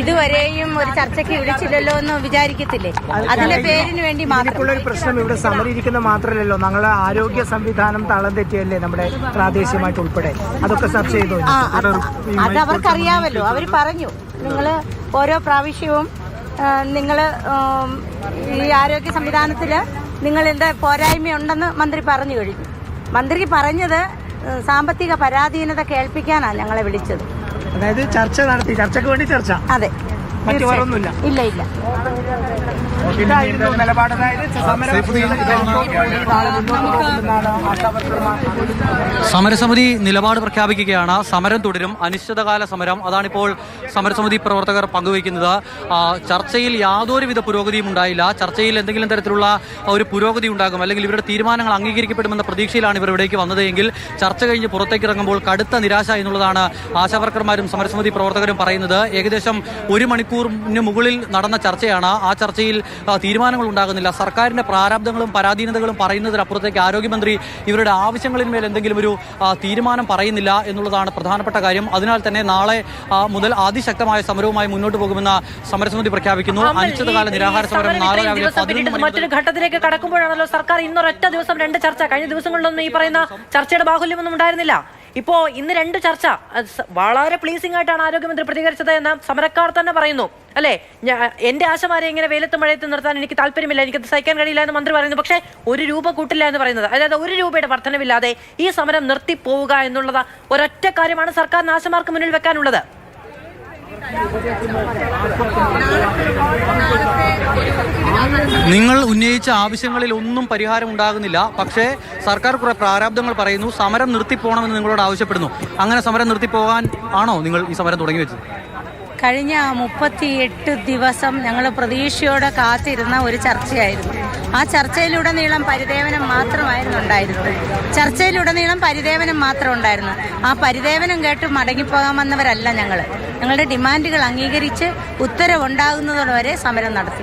ഇതുവരെയും ഒരു ചർച്ചയ്ക്ക് വിളിച്ചില്ലല്ലോ എന്ന് വിചാരിക്കത്തില്ലേ? അതിന്റെ പേരിന് വേണ്ടി മാത്രം. ഒരു പ്രശ്നം ഇവിടെ സമരിയിരിക്കുന്ന മാത്രമല്ലല്ലോ. ഞങ്ങളെ ആരോഗ്യ സംവിധാനം തളം തെറ്റിയല്ലേ നമ്മുടെ പ്രാദേശികമായിട്ട് ഉൾപ്പെടെ? അതൊക്കെ ചർച്ച ചെയ്തു. അത് അവർക്കറിയാമല്ലോ. അവർ പറഞ്ഞു. നിങ്ങൾ ഓരോ പ്രാവശ്യവും നിങ്ങൾ ഈ ആരോഗ്യ സംവിധാനത്തിൽ നിങ്ങൾ എന്താ പോരായ്മയുണ്ടെന്ന് മന്ത്രി പറഞ്ഞു കഴിഞ്ഞു. മന്ത്രി പറഞ്ഞത് സാമ്പത്തിക പരാധീനത കേൾപ്പിക്കാനാണ് ഞങ്ങളെ വിളിച്ചത്. അതായത് ചർച്ച നടത്തി ചർച്ചക്ക് വേണ്ടി ചർച്ച. അതെ. മറ്റു വേറൊന്നുമില്ല. ഇല്ല ഇല്ല. ഇതായിരുന്നു നിലപാട്. സമരസമിതി നിലപാട് പ്രഖ്യാപിക്കുകയാണ്. സമരം തുടരും. അനിശ്ചിതകാല സമരം. അതാണിപ്പോൾ സമരസമിതി പ്രവർത്തകർ പങ്കുവയ്ക്കുന്നത്. ചർച്ചയിൽ യാതൊരുവിധ പുരോഗതിയും ഉണ്ടായില്ല. ചർച്ചയിൽ എന്തെങ്കിലും തരത്തിലുള്ള ഒരു പുരോഗതി ഉണ്ടാകും. അല്ലെങ്കിൽ ഇവരുടെ തീരുമാനങ്ങൾ അംഗീകരിക്കപ്പെടുമെന്ന പ്രതീക്ഷയിലാണ് ഇവർ ഇവിടേക്ക് വന്നതെങ്കിൽ ചർച്ച കഴിഞ്ഞ് പുറത്തേക്ക് ഇറങ്ങുമ്പോൾ കടുത്ത നിരാശ എന്നുള്ളതാണ് ആശാവർക്കർമാരും സമരസമിതി പ്രവർത്തകരും പറയുന്നത്. ഏകദേശം ഒരു മണിക്കൂറിന് മുകളിൽ നടന്ന ചർച്ചയാണ്. ആ ചർച്ചയിൽ തീരുമാനങ്ങൾ ഉണ്ടാകുന്നില്ല. സർക്കാരിന്റെ പ്രാരാബ്ദങ്ങളും പരാധീനതകളും പറയുന്നതിനപ്പുറത്തേക്ക് ആരോഗ്യമന്ത്രി ഇവരുടെ ആവശ്യങ്ങളിന്മേൽ എന്തെങ്കിലും ഒരു തീരുമാനം പറയുന്നില്ല എന്നുള്ളതാണ് പ്രധാനപ്പെട്ട കാര്യം. അതിനാൽ തന്നെ നാളെ മുതൽ അതിശക്തമായ സമരവുമായി മുന്നോട്ട് പോകുമെന്ന് സമരസമിതി പ്രഖ്യാപിക്കുന്നു. അനിശ്ചിതകാല നിരാഹാര സമരം നാളെ രാവിലെ മറ്റൊരു ഘട്ടത്തിലേക്ക് കടക്കുമ്പോഴാണല്ലോ സർക്കാർ ഇന്നൊരൊറ്റ ദിവസം രണ്ട് ചർച്ച. കഴിഞ്ഞ ദിവസങ്ങളിലൊന്നും ഈ പറയുന്ന ചർച്ചയുടെ ബാഹുല്യമൊന്നും ഉണ്ടായിരുന്നില്ല. ഇപ്പോ ഇന്ന് രണ്ട് ചർച്ച. വളരെ പ്ലീസിംഗ് ആയിട്ടാണ് ആരോഗ്യമന്ത്രി പ്രതികരിച്ചത് എന്ന് സമരക്കാർ തന്നെ പറയുന്നു. അല്ലെ? എന്റെ ആശമാരെ ഇങ്ങനെ വെയിലത്ത് മഴയത്ത് നിർത്താൻ എനിക്ക് താല്പര്യമില്ല എനിക്കത് സഹിക്കാൻ കഴിയില്ല എന്ന് മന്ത്രി പറയുന്നു. പക്ഷേ ഒരു രൂപ കൂട്ടില്ല എന്ന് പറയുന്നത് അതായത് ഒരു രൂപയുടെ വർധനവില്ലാതെ ഈ സമരം നിർത്തി പോവുക എന്നുള്ളത് ഒരൊറ്റ കാര്യമാണ് സർക്കാരിന് ആശമാർക്ക് മുന്നിൽ വെക്കാനുള്ളത്. നിങ്ങൾ ഉന്നയിച്ച ആവശ്യങ്ങളിൽ ഒന്നും പരിഹാരം ഉണ്ടാകുന്നില്ല. പക്ഷേ സർക്കാർ കുറെ പ്രാരാബ്ദങ്ങൾ പറയുന്നു. സമരം നിർത്തിപ്പോണമെന്ന് നിങ്ങളോട് ആവശ്യപ്പെടുന്നു. അങ്ങനെ സമരം നിർത്തിപ്പോകാൻ ആണോ നിങ്ങൾ ഈ സമരം തുടങ്ങി വെച്ചത്? കഴിഞ്ഞ മുപ്പത്തിയെട്ട് ദിവസം ഞങ്ങൾ പ്രതീക്ഷയോടെ കാത്തിരുന്ന ഒരു ചർച്ചയായിരുന്നു. ആ ചർച്ചയിലുടനീളം പരിദേവനം മാത്രമായിരുന്നു ഉണ്ടായിരുന്നത്. ചർച്ചയിലുടനീളം പരിദേവനം മാത്രം ഉണ്ടായിരുന്നു. ആ പരിദേവനം കേട്ട് മടങ്ങിപ്പോകാൻ വന്നവരല്ല ഞങ്ങൾ. ഞങ്ങളുടെ ഡിമാൻഡുകൾ അംഗീകരിച്ച് ഉത്തരവുണ്ടാകുന്നതോടെ സമരം നടത്തി.